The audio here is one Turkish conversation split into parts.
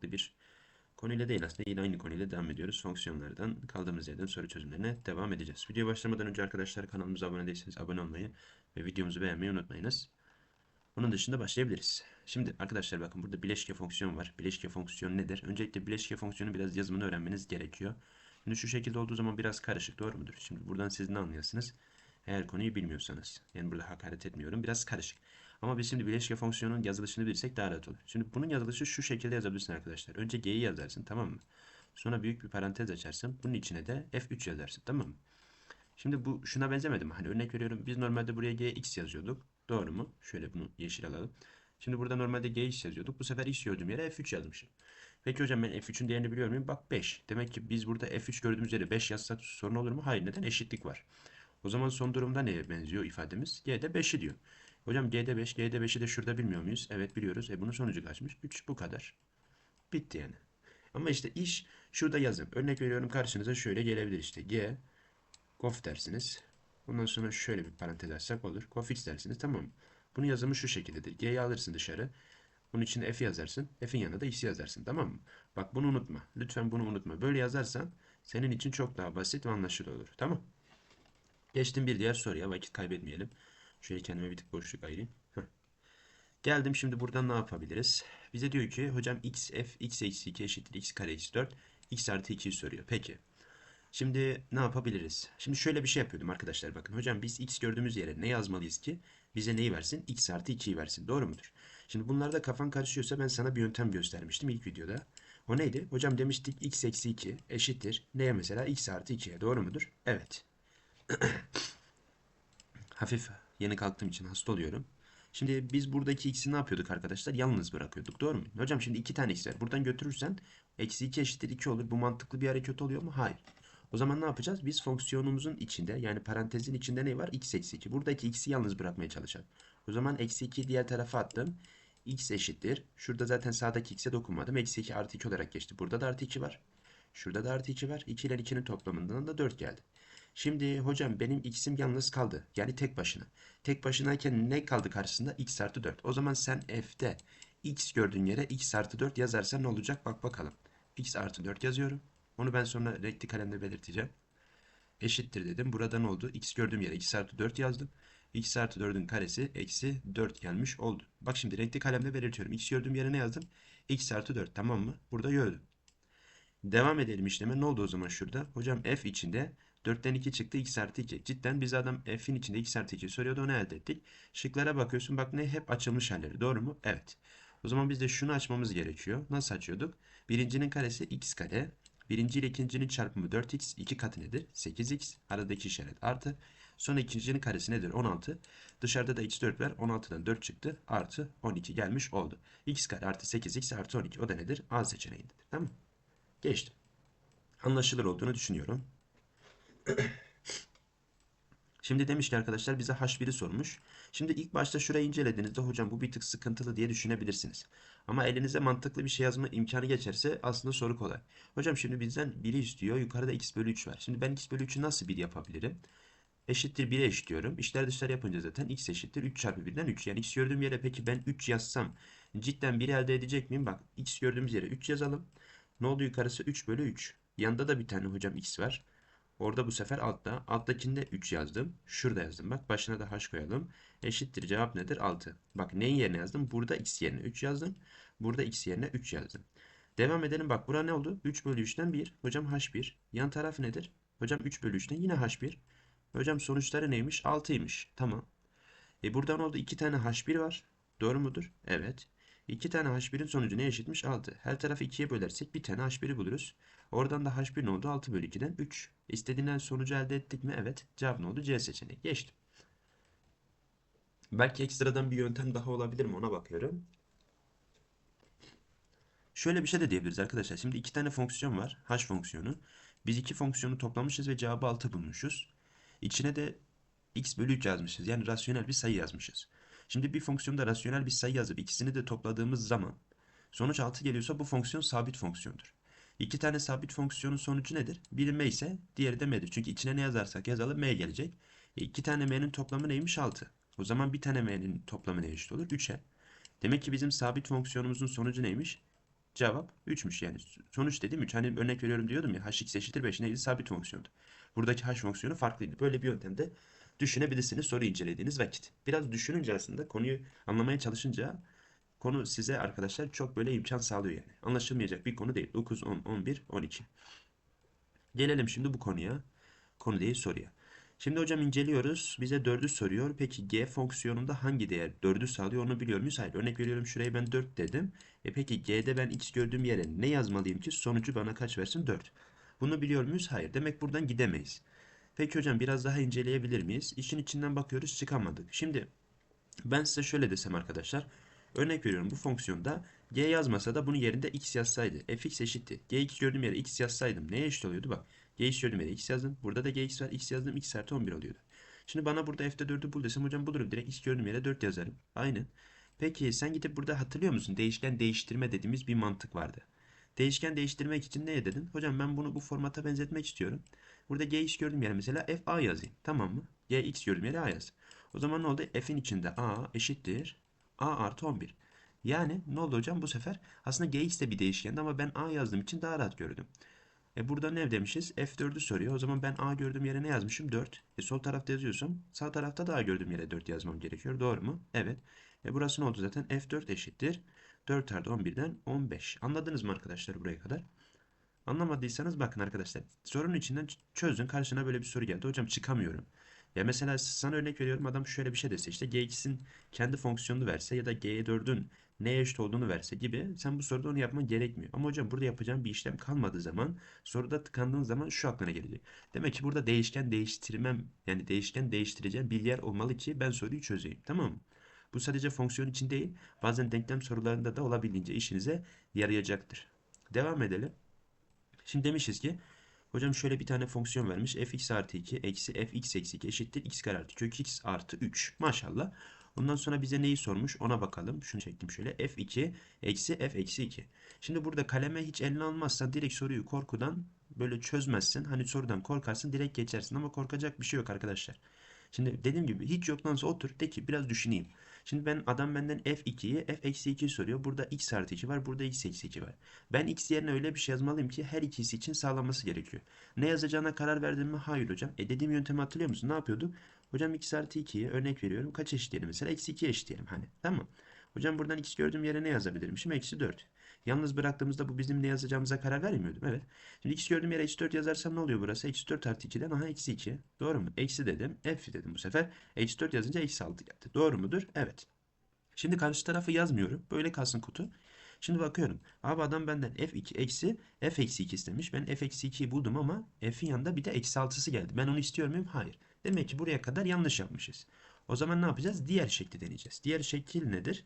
farklı bir konuyla değil aslında yine aynı konuyla devam ediyoruz. Fonksiyonlardan kaldığımız yerden soru çözümlerine devam edeceğiz. Videoya başlamadan önce arkadaşlar kanalımıza abone değilseniz abone olmayı ve videomuzu beğenmeyi unutmayınız. Onun dışında başlayabiliriz. Şimdi arkadaşlar bakın burada bileşke fonksiyon var. Bileşke fonksiyon nedir? Öncelikle bileşke fonksiyonu biraz yazımını öğrenmeniz gerekiyor. Şimdi şu şekilde olduğu zaman biraz karışık doğru mudur? Şimdi buradan siz ne anlıyorsunuz? Eğer konuyu bilmiyorsanız. Yani burada hakaret etmiyorum. Biraz karışık. Ama biz şimdi bileşke fonksiyonun yazılışını bilirsek daha rahat olur. Şimdi bunun yazılışı şu şekilde yazabilirsin arkadaşlar. Önce g'yi yazarsın tamam mı? Sonra büyük bir parantez açarsın. Bunun içine de f3 yazarsın tamam mı? Şimdi bu şuna benzemedi mi? Hani örnek veriyorum biz normalde buraya gx yazıyorduk. Doğru mu? Şöyle bunu yeşil alalım. Şimdi burada normalde gx yazıyorduk. Bu sefer x gördüğüm yere f3 yazmışım. Peki hocam ben f3'ün değerini biliyor muyum? Bak 5. Demek ki biz burada f3 gördüğümüz yere 5 yazsak sorun olur mu? Hayır. Neden? Eşitlik var. O zaman son durumda neye benziyor ifademiz? G'de 5'i diyor. Hocam G'de 5, G'de 5'i de şurada bilmiyor muyuz? Evet biliyoruz. E bunun sonucu kaçmış? 3 bu kadar. Bitti yani. Ama işte iş şurada yazın. Örnek veriyorum karşınıza şöyle gelebilir işte. G gof dersiniz. Ondan sonra şöyle bir parantez açsak olur. Gof x dersiniz tamam mı? Bunun yazımı şu şekildedir. G'yi alırsın dışarı. Bunun içinde F yazarsın. F'in yanına da X yazarsın tamam mı? Bak bunu unutma. Lütfen bunu unutma. Böyle yazarsan senin için çok daha basit ve anlaşılır olur. Tamam. Geçtim bir diğer soruya. Vakit kaybetmeyelim. Şöyle kendime bir tık boşluk ayırayım. Geldim şimdi buradan ne yapabiliriz? Bize diyor ki hocam x f x eksi 2 eşittir x kare eksi 4 x artı 2'yi soruyor. Peki. Şimdi ne yapabiliriz? Şimdi şöyle bir şey yapıyordum arkadaşlar bakın. Hocam biz x gördüğümüz yere ne yazmalıyız ki bize neyi versin? x artı 2'yi versin. Doğru mudur? Şimdi bunlarda kafan karışıyorsa ben sana bir yöntem göstermiştim ilk videoda. O neydi? Hocam demiştik x eksi 2 eşittir. Neye mesela? x artı 2'ye. Doğru mudur? Evet. Hafif yeni kalktığım için hasta oluyorum. Şimdi biz buradaki x'i ne yapıyorduk arkadaşlar? Yalnız bırakıyorduk. Doğru mu? Hocam şimdi iki tane x var. Buradan götürürsen eksi 2 eşittir 2 olur. Bu mantıklı bir hareket oluyor mu? Hayır. O zaman ne yapacağız? Biz fonksiyonumuzun içinde yani parantezin içinde ne var? x eksi 2. Buradaki x'i yalnız bırakmaya çalışalım. O zaman eksi 2'yi diğer tarafa attım. x eşittir. Şurada zaten sağdaki x'e dokunmadım. Eksi 2 artı 2 olarak geçti. Burada da artı 2 var. Şurada da artı 2 var. 2 ile 2'nin toplamından da 4 geldi. Şimdi hocam benim x'im yalnız kaldı. Yani tek başına. Tek başınayken ne kaldı karşısında? x artı 4. O zaman sen f'de x gördüğün yere x artı 4 yazarsan ne olacak? Bak bakalım. x artı 4 yazıyorum. Onu ben sonra renkli kalemle belirteceğim. Eşittir dedim. Burada ne oldu? x gördüğüm yere x artı 4 yazdım. x artı 4'ün karesi eksi 4 gelmiş oldu. Bak şimdi renkli kalemle belirtiyorum. x gördüğüm yere ne yazdım? x artı 4 tamam mı? Burada gördüm. Devam edelim işleme. Ne oldu o zaman şurada? Hocam f içinde 4'ten 2 çıktı x artı 2. Cidden biz adam f'in içinde x artı 2 soruyordu onu elde ettik. Şıklara bakıyorsun bak ne hep açılmış halleri doğru mu? Evet. O zaman biz de şunu açmamız gerekiyor. Nasıl açıyorduk? Birincinin karesi x kare. Birinci ile ikincinin çarpımı 4x. 2 katı nedir? 8x. Aradaki işaret artı. Sonra ikincinin karesi nedir? 16. Dışarıda da x4 var. 16'dan 4 çıktı. Artı 12 gelmiş oldu. x kare artı 8x artı 12. O da nedir? A seçeneğindedir. Tamam mı? Geçtim. Anlaşılır olduğunu düşünüyorum. Şimdi demiş ki arkadaşlar bize H1'i sormuş. Şimdi ilk başta şurayı incelediğinizde hocam bu bir tık sıkıntılı diye düşünebilirsiniz. Ama elinize mantıklı bir şey yazma imkanı geçerse aslında soru kolay. Hocam şimdi bizden 1'i istiyor. Yukarıda x bölü 3 var. Şimdi ben x bölü 3'ü nasıl 1 yapabilirim? Eşittir 1'e eşitliyorum. İşler dışlar yapınca zaten x eşittir 3 çarpı 1'den 3. Yani x gördüğüm yere peki ben 3 yazsam cidden 1 elde edecek miyim? Bak x gördüğümüz yere 3 yazalım. Ne oldu yukarısı 3 bölü 3. Yanında da bir tane hocam x var. Orada bu sefer altta. Alttakinde 3 yazdım. Şurada yazdım. Bak başına da h koyalım. Eşittir cevap nedir? 6. Bak neyin yerine yazdım? Burada x yerine 3 yazdım. Burada x yerine 3 yazdım. Devam edelim. Bak bura ne oldu? 3 bölü 3'ten 1. Hocam h1. Yan taraf nedir? Hocam 3 bölü 3'ten yine h1. Hocam sonuçları neymiş? 6'ymış. Tamam. E buradan oldu 2 tane h1 var. Doğru mudur? Evet. 2 tane h1'in sonucu ne eşitmiş? 6. Her tarafı 2'ye bölersek bir tane h1'i buluruz. Oradan da h1 ne oldu? 6 bölü 2'den 3. İstediğinden sonucu elde ettik mi? Evet. Cevap ne oldu? C seçeneği. Geçtim. Belki ekstradan bir yöntem daha olabilir mi? Ona bakıyorum. Şöyle bir şey de diyebiliriz arkadaşlar. Şimdi iki tane fonksiyon var. H fonksiyonu. Biz iki fonksiyonu toplamışız ve cevabı 6 bulmuşuz. İçine de x bölü 3 yazmışız. Yani rasyonel bir sayı yazmışız. Şimdi bir fonksiyonda rasyonel bir sayı yazıp ikisini de topladığımız zaman sonuç 6 geliyorsa bu fonksiyon sabit fonksiyondur. İki tane sabit fonksiyonun sonucu nedir? Biri m ise diğeri de m'dir. Çünkü içine ne yazarsak yazalım m gelecek. E iki tane m'nin toplamı neymiş? 6. O zaman bir tane m'nin toplamı ne eşit olur? 3'e. Demek ki bizim sabit fonksiyonumuzun sonucu neymiş? Cevap 3'müş yani. Sonuç dediğim 3. Hani örnek veriyorum diyordum ya hx eşittir 5 neydi? Sabit fonksiyondu. Buradaki h fonksiyonu farklıydı. Böyle bir yöntemde düşünebilirsiniz soru incelediğiniz vakit. Biraz düşününce aslında konuyu anlamaya çalışınca konu size arkadaşlar çok böyle imkan sağlıyor yani. Anlaşılmayacak bir konu değil. 9, 10, 11, 12. Gelelim şimdi bu konuya. Konu değil soruya. Şimdi hocam inceliyoruz. Bize 4'ü soruyor. Peki g fonksiyonunda hangi değer 4'ü sağlıyor onu biliyor muyuz? Hayır. Örnek veriyorum şuraya ben 4 dedim. E peki g'de ben x gördüğüm yere ne yazmalıyım ki sonucu bana kaç versin? 4. Bunu biliyor muyuz? Hayır. Demek buradan gidemeyiz. Peki hocam biraz daha inceleyebilir miyiz? İşin içinden bakıyoruz çıkamadık. Şimdi ben size şöyle desem arkadaşlar. Örnek veriyorum bu fonksiyonda g yazmasa da bunun yerinde x yazsaydı. fx eşitti. gx gördüğüm yere x yazsaydım neye eşit oluyordu? Bak gx gördüğüm yere x yazdım. Burada da gx var. x yazdım. x artı 11 oluyordu. Şimdi bana burada f'de 4'ü bul desem hocam bulurum. Direkt x gördüğüm yere 4 yazarım. Aynen. Peki sen gidip burada hatırlıyor musun? Değişken değiştirme dediğimiz bir mantık vardı. Değişken değiştirmek için ne dedin? Hocam ben bunu bu formata benzetmek istiyorum. Burada gx gördüğüm yere mesela f a yazayım. Tamam mı? gx gördüğüm yere a yaz. O zaman ne oldu? f'in içinde a eşittir a artı 11. Yani ne oldu hocam bu sefer? Aslında gx de bir değişkendi ama ben a yazdığım için daha rahat gördüm. E burada ne demişiz? F4'ü soruyor. O zaman ben A gördüğüm yere ne yazmışım? 4. E sol tarafta yazıyorsam sağ tarafta da A gördüğüm yere 4 yazmam gerekiyor. Doğru mu? Evet. E burası ne oldu zaten? F4 eşittir. 4 artı 11'den 15. Anladınız mı arkadaşlar buraya kadar? Anlamadıysanız bakın arkadaşlar. Sorunun içinden çözün. Karşına böyle bir soru geldi. Hocam çıkamıyorum. Ya mesela sana örnek veriyorum adam şöyle bir şey dese işte gx'in kendi fonksiyonunu verse ya da g4'ün neye eşit olduğunu verse gibi sen bu soruda onu yapman gerekmiyor. Ama hocam burada yapacağım bir işlem kalmadığı zaman soruda tıkandığın zaman şu aklına gelecek. Demek ki burada değişken değiştirmem yani değişken değiştireceğim bir yer olmalı ki ben soruyu çözeyim. Tamam mı? Bu sadece fonksiyon için değil bazen denklem sorularında da olabildiğince işinize yarayacaktır. Devam edelim. Şimdi demişiz ki hocam şöyle bir tane fonksiyon vermiş. fx artı 2 eksi fx eksi 2 eşittir x kare artı kök x artı 3. Maşallah. Ondan sonra bize neyi sormuş ona bakalım. Şunu çektim şöyle. F2 eksi F eksi 2. Şimdi burada kaleme hiç eline almazsan direkt soruyu korkudan böyle çözmezsin. Hani sorudan korkarsın direkt geçersin ama korkacak bir şey yok arkadaşlar. Şimdi dediğim gibi hiç yoktansa otur de ki biraz düşüneyim. Şimdi ben adam benden f2'yi f eksi 2 soruyor. Burada x artı 2 var. Burada x eksi 2 var. Ben x yerine öyle bir şey yazmalıyım ki her ikisi için sağlaması gerekiyor. Ne yazacağına karar verdim mi? Hayır hocam. E dediğim yöntemi hatırlıyor musun? Ne yapıyorduk? Hocam x artı 2'yi örnek veriyorum. Kaç eşitleyelim mesela? Eksi 2 eşitleyelim hani. Tamam. Hocam buradan x gördüğüm yere ne yazabilirim? Şimdi eksi 4. Yalnız bıraktığımızda bu bizim ne yazacağımıza karar vermiyordum. Evet. Şimdi x gördüğüm yere eksi 4 yazarsam ne oluyor burası? Eksi 4 artı 2'den aha eksi 2. Doğru mu? Eksi dedim. F dedim bu sefer. Eksi 4 yazınca eksi 6 geldi. Doğru mudur? Evet. Şimdi karşı tarafı yazmıyorum. Böyle kalsın kutu. Şimdi bakıyorum. Abi adam benden f2 eksi f eksi 2 istemiş. Ben f eksi 2'yi buldum ama f'in yanında bir de eksi 6'sı geldi. Ben onu istiyor muyum? Hayır. Demek ki buraya kadar yanlış yapmışız. O zaman ne yapacağız? Diğer şekli deneyeceğiz. Diğer şekil nedir?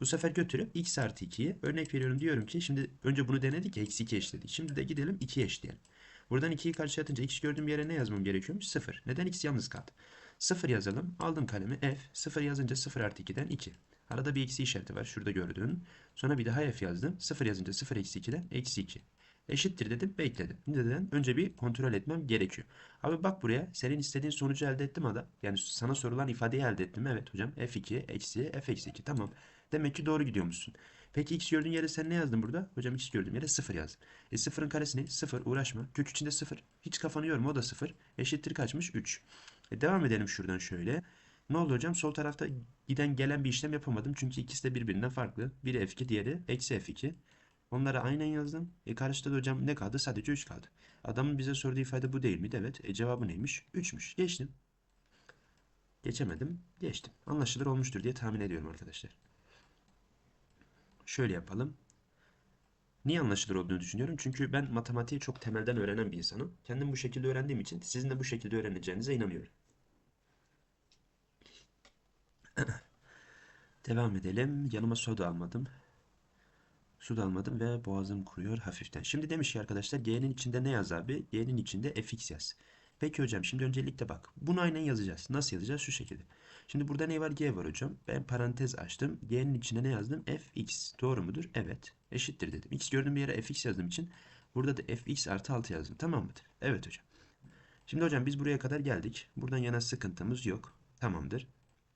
Bu sefer götürüp x artı 2'yi örnek veriyorum diyorum ki şimdi önce bunu denedik ya eksi 2 eşledik. Şimdi de gidelim 2'ye eşleyelim. Buradan 2'yi karşıya atınca x gördüğüm yere ne yazmam gerekiyormuş? 0. Neden x yalnız kaldı? 0 yazalım. Aldım kalemi f. 0 yazınca 0 artı 2'den 2. Arada bir eksi işareti var. Şurada gördüğün. Sonra bir daha f yazdım. 0 yazınca 0 eksi 2'den eksi 2. Eşittir dedim. Bekledim. Neden? Önce bir kontrol etmem gerekiyor. Abi bak buraya. Senin istediğin sonucu elde ettim ada. Yani sana sorulan ifadeyi elde ettim. Evet hocam. f2 eksi f eksi 2. Tamam. Demek ki doğru gidiyormuşsun. Peki x gördüğün yere sen ne yazdın burada? Hocam x gördüğüm yere 0 yazdım. E 0'ın karesi ne? 0 uğraşma. Kök içinde 0. Hiç kafanı yorma o da 0. Eşittir kaçmış? 3. E devam edelim şuradan şöyle. Ne oldu hocam? Sol tarafta giden gelen bir işlem yapamadım. Çünkü ikisi de birbirinden farklı. Biri f2 diğeri eksi f2. Onları aynen yazdım. E karşıda da hocam ne kaldı? Sadece 3 kaldı. Adamın bize sorduğu ifade bu değil miydi? Evet. E cevabı neymiş? 3'müş. Geçtim. Geçemedim. Geçtim. Anlaşılır olmuştur diye tahmin ediyorum arkadaşlar. Şöyle yapalım. Niye anlaşılır olduğunu düşünüyorum? Çünkü ben matematiği çok temelden öğrenen bir insanım. Kendim bu şekilde öğrendiğim için sizin de bu şekilde öğreneceğinize inanıyorum. Devam edelim. Yanıma soda almadım. Su da almadım ve boğazım kuruyor hafiften. Şimdi demiş ki arkadaşlar G'nin içinde ne yaz abi? G'nin içinde fx yaz. Peki hocam şimdi öncelikle bak. Bunu aynen yazacağız. Nasıl yazacağız? Şu şekilde. Şimdi burada ne var? G var hocam. Ben parantez açtım. G'nin içine ne yazdım? fx. Doğru mudur? Evet. Eşittir dedim. X gördüğüm bir yere fx yazdığım için burada da fx artı 6 yazdım. Tamam mıdır? Evet hocam. Şimdi hocam biz buraya kadar geldik. Buradan yana sıkıntımız yok. Tamamdır.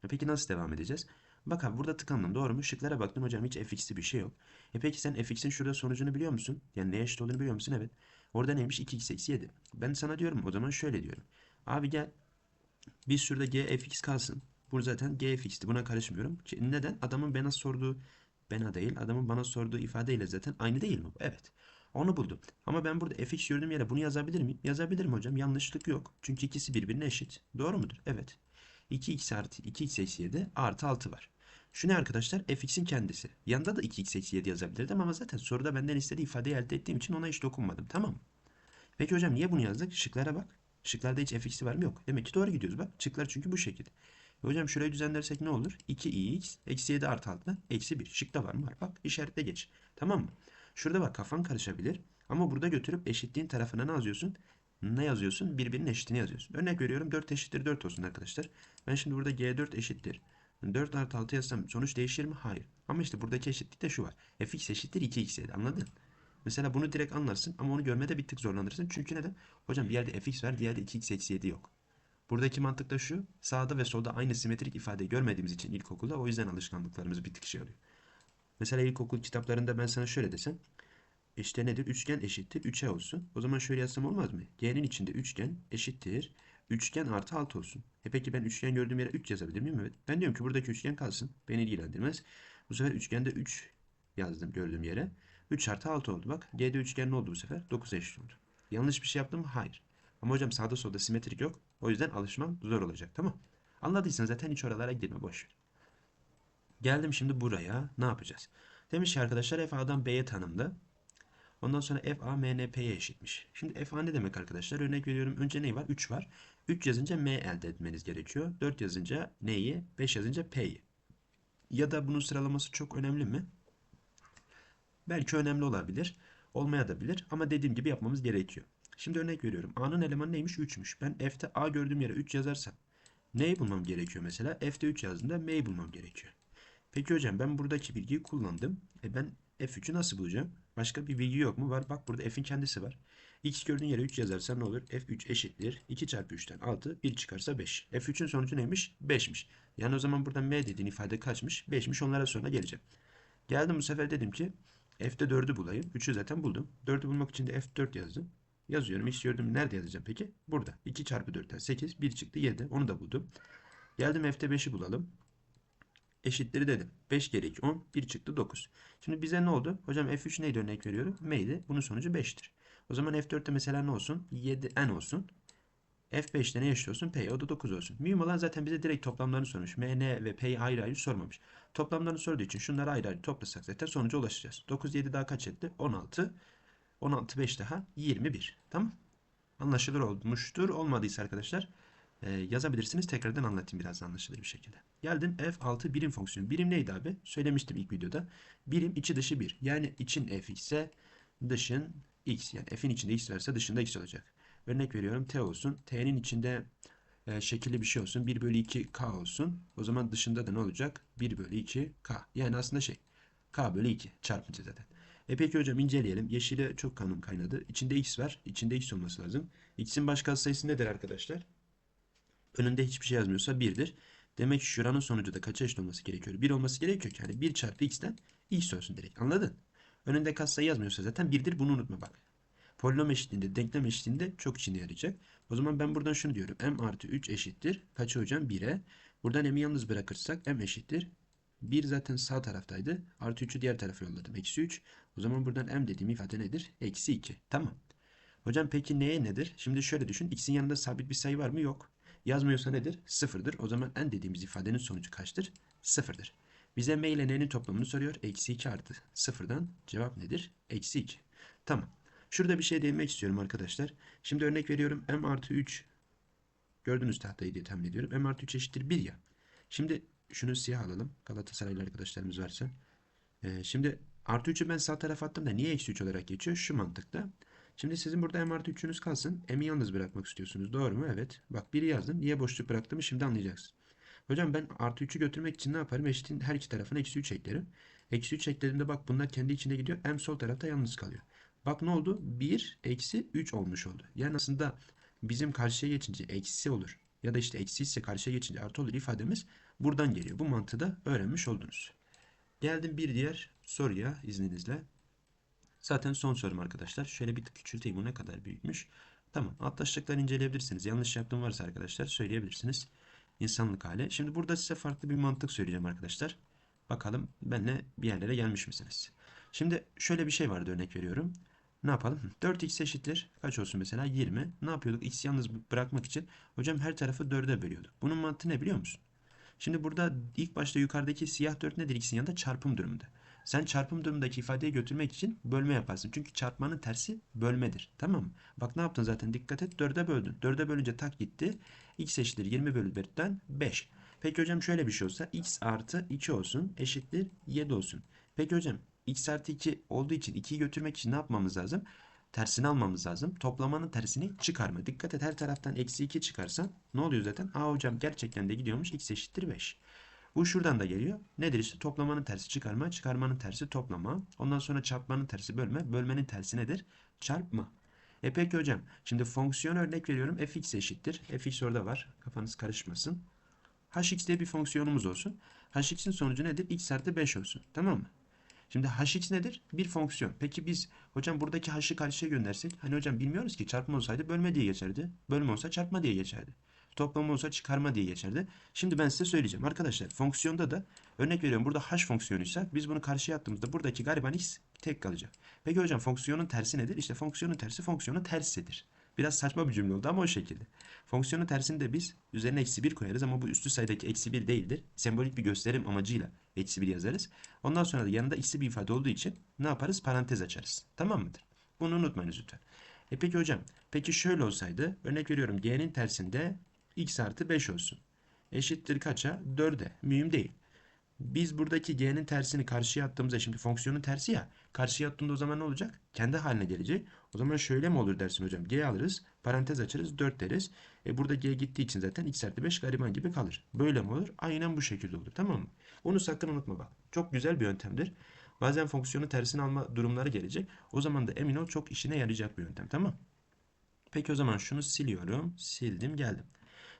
Peki nasıl devam edeceğiz? Bak abi burada tıkandım doğru mu? Şıklara baktım hocam hiç fx'li bir şey yok. E peki sen fx'in şurada sonucunu biliyor musun? Yani neye eşit olduğunu biliyor musun? Evet. Orada neymiş? 2x eksi 7. Ben sana diyorum o zaman şöyle diyorum. Abi gel biz şurada g fx kalsın. Bu zaten g fx'ti. Buna karışmıyorum. Neden? Adamın bana sorduğu bana değil. Adamın bana sorduğu ifadeyle zaten aynı değil mi? Evet. Onu buldum. Ama ben burada fx gördüğüm yere bunu yazabilir miyim? Yazabilirim hocam. Yanlışlık yok. Çünkü ikisi birbirine eşit. Doğru mudur? Evet. 2x artı 2x eksi 7 artı 6 var. Şu ne arkadaşlar? fx'in kendisi. Yanında da 2x eksi 7 yazabilirdim ama zaten soruda benden istediği ifadeyi elde ettiğim için ona hiç dokunmadım. Tamam mı? Peki hocam niye bunu yazdık? Şıklara bak. Şıklarda hiç fx'i var mı? Yok. Demek ki doğru gidiyoruz bak. Şıklar çünkü bu şekilde. Hocam şurayı düzenlersek ne olur? 2x eksi 7 artı 6 eksi 1. Şıkta var mı? Var. Bak işaretle geç. Tamam mı? Şurada bak kafan karışabilir. Ama burada götürüp eşitliğin tarafına ne yazıyorsun? Ne yazıyorsun? Birbirinin eşitliğini yazıyorsun. Örnek veriyorum 4 eşittir 4 olsun arkadaşlar. Ben şimdi burada g4 eşittir. 4 artı 6 yazsam sonuç değişir mi? Hayır. Ama işte buradaki eşitlikte şu var. fx eşittir 2x anladın? Mesela bunu direkt anlarsın ama onu görmede bir tık zorlanırsın. Çünkü neden? Hocam bir yerde fx var, diğerde 2x eksi 7 yok. Buradaki mantık da şu. Sağda ve solda aynı simetrik ifade görmediğimiz için ilkokulda o yüzden alışkanlıklarımız bir tık şey oluyor. Mesela ilkokul kitaplarında ben sana şöyle desem. İşte nedir? Üçgen eşittir 3'e olsun. O zaman şöyle yazsam olmaz mı? G'nin içinde üçgen eşittir. Üçgen artı 6 olsun. E peki ben üçgen gördüğüm yere 3 yazabilir miyim? Evet. Ben diyorum ki buradaki üçgen kalsın. Beni ilgilendirmez. Bu sefer üçgende 3 yazdım gördüğüm yere. 3 artı 6 oldu. Bak G'de üçgen ne oldu bu sefer? 9 eşit oldu. Yanlış bir şey yaptım mı? Hayır. Ama hocam sağda solda simetrik yok. O yüzden alışmam zor olacak. Tamam. Anladıysan zaten hiç oralara girme. Boş ver. Geldim şimdi buraya. Ne yapacağız? Demiş ki arkadaşlar f a'dan b'ye tanımlı. Ondan sonra f a m n p'ye eşitmiş. Şimdi f a ne demek arkadaşlar? Örnek veriyorum. Önce ne var? 3 var. 3 yazınca m elde etmeniz gerekiyor. 4 yazınca n'yi, 5 yazınca p'yi. Ya da bunun sıralaması çok önemli mi? Belki önemli olabilir. Olmaya da bilir. Ama dediğim gibi yapmamız gerekiyor. Şimdi örnek veriyorum. A'nın elemanı neymiş? 3'müş. Ben f'te a gördüğüm yere 3 yazarsam neyi bulmam gerekiyor mesela? F'te 3 yazdığımda m'yi bulmam gerekiyor. Peki hocam ben buradaki bilgiyi kullandım. E ben f3'ü nasıl bulacağım? Başka bir bilgi yok mu? Var. Bak burada f'in kendisi var. x gördüğün yere 3 yazarsam ne olur? f3 eşittir. 2 çarpı 3'ten 6. 1 çıkarsa 5. f3'ün sonucu neymiş? 5'miş. Yani o zaman burada m dediğin ifade kaçmış? 5'miş. Onlara sonra geleceğim. Geldim bu sefer dedim ki f'te 4'ü bulayım. 3'ü zaten buldum. 4'ü bulmak için de f4 yazdım. Yazıyorum. X gördüm. Nerede yazacağım peki? Burada. 2 çarpı 4'ten 8. 1 çıktı 7. Onu da buldum. Geldim f'te 5'i bulalım. Eşitleri dedim. 5 kere 2 10. 1 çıktı 9. Şimdi bize ne oldu? Hocam f3 neydi örnek veriyorum? M'ydi. Bunun sonucu 5'tir. O zaman f4'te mesela ne olsun? 7n olsun. F5'te ne eşit olsun? P. O da 9 olsun. Mühim olan zaten bize direkt toplamlarını sormuş. M, N ve P'yi ayrı ayrı sormamış. Toplamlarını sorduğu için şunları ayrı ayrı toplasak zaten sonuca ulaşacağız. 9, 7 daha kaç etti? 16. 16, 5 daha 21. Tamam. Anlaşılır olmuştur. Olmadıysa arkadaşlar e, yazabilirsiniz. Tekrardan anlatayım biraz anlaşılır bir şekilde. Geldim F6 birim fonksiyonu. Birim neydi abi? Söylemiştim ilk videoda. Birim içi dışı 1. Yani için f ise dışın x. Yani f'in içinde x varsa dışında x olacak. Örnek veriyorum t olsun. t'nin içinde e, şekilli bir şey olsun. 1 bölü 2 k olsun. O zaman dışında da ne olacak? 1 bölü 2 k. Yani aslında şey k bölü 2 çarpınca zaten. E peki hocam inceleyelim. Yeşile çok kanım kaynadı. İçinde x var. İçinde x olması lazım. x'in baş katsayısı nedir arkadaşlar? Önünde hiçbir şey yazmıyorsa 1'dir. Demek ki şuranın sonucu da kaça eşit olması gerekiyor? 1 olması gerekiyor ki. Yani 1 çarpı x'ten x olsun direkt. Anladın? Önünde katsayı yazmıyorsa zaten 1'dir. Bunu unutma bak. Polinom eşitliğinde, denklem eşitliğinde çok içine yarayacak. O zaman ben buradan şunu diyorum. m artı 3 eşittir. Kaça hocam? 1'e. Buradan m'i yalnız bırakırsak m eşittir. 1 zaten sağ taraftaydı. Artı 3'ü diğer tarafa yolladım. Eksi 3. O zaman buradan m dediğim ifade nedir? Eksi 2. Tamam. Hocam peki neye nedir? Şimdi şöyle düşün. x'in yanında sabit bir sayı var mı? Yok. Yazmıyorsa nedir? Sıfırdır. O zaman n dediğimiz ifadenin sonucu kaçtır? Sıfırdır. Bize m ile n'nin toplamını soruyor. Eksi 2 artı sıfırdan cevap nedir? Eksi 2. Tamam. Şurada bir şey değinmek istiyorum arkadaşlar. Şimdi örnek veriyorum. m artı 3 gördüğünüz tahtayı diye tahmin ediyorum. m artı 3 eşittir 1 ya. Şimdi şunu siyah alalım. Galatasaraylı arkadaşlarımız varsa. Ee, şimdi artı 3'ü ben sağ tarafa attım da niye eksi 3 olarak geçiyor? Şu mantıkta. Şimdi sizin burada m artı 3'ünüz kalsın. m'i yalnız bırakmak istiyorsunuz. Doğru mu? Evet. Bak 1'i yazdım. Niye boşluk bıraktığımı şimdi anlayacaksın. Hocam ben artı 3'ü götürmek için ne yaparım? Eşitin her iki tarafına eksi 3 eklerim. Eksi 3 eklediğimde bak bunlar kendi içinde gidiyor. M sol tarafta yalnız kalıyor. Bak ne oldu? 1 eksi 3 olmuş oldu. Yani aslında bizim karşıya geçince eksi olur. Ya da işte eksi ise karşıya geçince artı olur ifademiz buradan geliyor. Bu mantığı da öğrenmiş oldunuz. Geldim bir diğer soruya izninizle. Zaten son sorum arkadaşlar. Şöyle bir küçülteyim. Bu ne kadar büyükmüş. Tamam. Alt taşlıkları inceleyebilirsiniz. Yanlış yaptığım varsa arkadaşlar söyleyebilirsiniz. İnsanlık hali. Şimdi burada size farklı bir mantık söyleyeceğim arkadaşlar. Bakalım benle bir yerlere gelmiş misiniz? Şimdi şöyle bir şey vardı örnek veriyorum. Ne yapalım? Hı, 4x eşittir. Kaç olsun mesela? 20. Ne yapıyorduk? X yalnız bırakmak için. Hocam her tarafı 4'e bölüyorduk. Bunun mantığı ne biliyor musun? Şimdi burada ilk başta yukarıdaki siyah 4 nedir? X'in yanında çarpım durumunda. Sen çarpım durumundaki ifadeyi götürmek için bölme yaparsın. Çünkü çarpmanın tersi bölmedir. Tamam mı? Bak ne yaptın zaten dikkat et. 4'e böldün. 4'e bölünce tak gitti. X eşittir 20 bölü 4'ten 5. Peki hocam şöyle bir şey olsa x artı 2 olsun eşittir 7 olsun. Peki hocam x artı 2 olduğu için 2'yi götürmek için ne yapmamız lazım? Tersini almamız lazım. Toplamanın tersini çıkarma. Dikkat et her taraftan eksi 2 çıkarsan ne oluyor zaten? Aa hocam gerçekten de gidiyormuş x eşittir 5. Bu şuradan da geliyor. Nedir işte toplamanın tersi çıkarma, çıkarmanın tersi toplama. Ondan sonra çarpmanın tersi bölme, bölmenin tersi nedir? Çarpma. E peki hocam şimdi fonksiyon örnek veriyorum fx eşittir. fx orada var kafanız karışmasın. hx diye bir fonksiyonumuz olsun. hx'in sonucu nedir? x artı 5 olsun. Tamam mı? Şimdi hx nedir? Bir fonksiyon. Peki biz hocam buradaki h'ı karşıya göndersek hani hocam bilmiyoruz ki çarpma olsaydı bölme diye geçerdi. Bölme olsa çarpma diye geçerdi. Toplama olsa çıkarma diye geçerdi. Şimdi ben size söyleyeceğim. Arkadaşlar fonksiyonda da örnek veriyorum burada h fonksiyonuysa biz bunu karşıya attığımızda buradaki gariban x tek kalacak. Peki hocam fonksiyonun tersi nedir? İşte fonksiyonun tersi fonksiyonun tersidir. Biraz saçma bir cümle oldu ama o şekilde. Fonksiyonun tersini de biz üzerine eksi 1 koyarız ama bu üstü sayıdaki eksi 1 değildir. Sembolik bir gösterim amacıyla eksi 1 yazarız. Ondan sonra da yanında eksi bir ifade olduğu için ne yaparız? Parantez açarız. Tamam mıdır? Bunu unutmayınız lütfen. E peki hocam, peki şöyle olsaydı, örnek veriyorum g'nin tersinde x artı 5 olsun. Eşittir kaça? 4'e. Mühim değil. Biz buradaki g'nin tersini karşıya attığımızda şimdi fonksiyonun tersi ya. Karşıya attığında o zaman ne olacak? Kendi haline gelecek. O zaman şöyle mi olur dersin hocam? G alırız. Parantez açarız. 4 deriz. E burada g gittiği için zaten x artı 5 gariban gibi kalır. Böyle mi olur? Aynen bu şekilde olur. Tamam mı? Onu sakın unutma bak. Çok güzel bir yöntemdir. Bazen fonksiyonun tersini alma durumları gelecek. O zaman da emin ol çok işine yarayacak bir yöntem. Tamam Peki o zaman şunu siliyorum. Sildim geldim.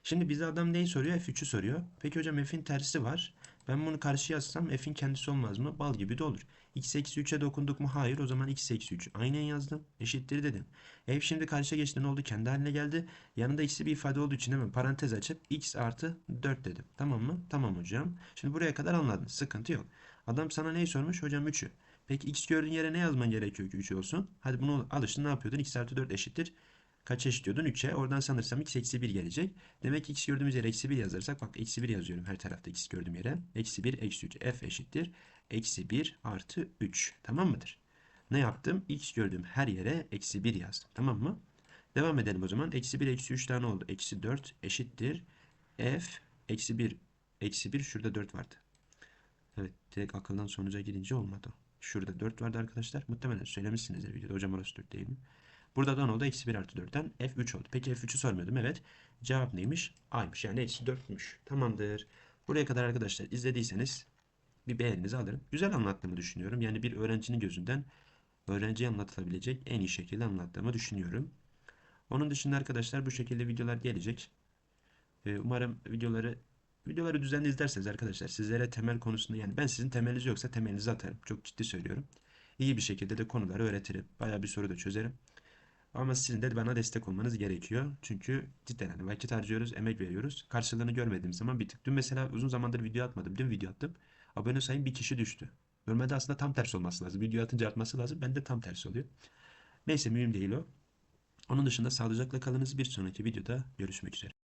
Şimdi bize adam neyi soruyor? F3'ü soruyor. Peki hocam f'in tersi var. Ben bunu karşıya yazsam f'in kendisi olmaz mı? Bal gibi de olur. x eksi 3'e dokunduk mu? Hayır. O zaman x eksi 3. Aynen yazdım. Eşittir dedim. F şimdi karşıya geçti ne oldu? Kendi haline geldi. Yanında eksi bir ifade olduğu için hemen parantez açıp x artı 4 dedim. Tamam mı? Tamam hocam. Şimdi buraya kadar anladın. Sıkıntı yok. Adam sana neyi sormuş? Hocam 3'ü. Peki x gördüğün yere ne yazman gerekiyor ki 3 olsun? Hadi bunu alıştın ne yapıyordun? x artı 4 eşittir. Kaç eşitliyordun? 3'e. Oradan sanırsam x eksi 1 gelecek. Demek ki x gördüğümüz yere eksi 1 yazarsak bak eksi 1 yazıyorum her tarafta x gördüğüm yere. Eksi 1 eksi 3 f eşittir. Eksi 1 artı 3. Tamam mıdır? Ne yaptım? x gördüğüm her yere eksi 1 yazdım. Tamam mı? Devam edelim o zaman. Eksi 1 eksi 3 tane oldu. Eksi 4 eşittir. f eksi 1 eksi 1 şurada 4 vardı. Evet direkt akıldan sonuca girince olmadı. Şurada 4 vardı arkadaşlar. Muhtemelen söylemişsinizdir videoda. Hocam orası 4 değil mi? Burada da ne oldu? Eksi 1 artı 4'ten F3 oldu. Peki F3'ü sormuyordum. Evet. Cevap neymiş? A'ymış. Yani eksi 4'müş. Tamamdır. Buraya kadar arkadaşlar izlediyseniz bir beğeninizi alırım. Güzel anlattığımı düşünüyorum. Yani bir öğrencinin gözünden öğrenciye anlatılabilecek en iyi şekilde anlattığımı düşünüyorum. Onun dışında arkadaşlar bu şekilde videolar gelecek. Ee, umarım videoları videoları düzenli izlerseniz arkadaşlar sizlere temel konusunda yani ben sizin temeliniz yoksa temelinizi atarım. Çok ciddi söylüyorum. İyi bir şekilde de konuları öğretirim. Bayağı bir soru da çözerim. Ama sizin de bana destek olmanız gerekiyor. Çünkü cidden hani vakit harcıyoruz, emek veriyoruz. Karşılığını görmediğim zaman bir tık. Dün mesela uzun zamandır video atmadım. Dün video attım. Abone sayım bir kişi düştü. Normalde aslında tam tersi olması lazım. Video atınca artması lazım. Bende tam tersi oluyor. Neyse mühim değil o. Onun dışında sağlıcakla kalınız. Bir sonraki videoda görüşmek üzere.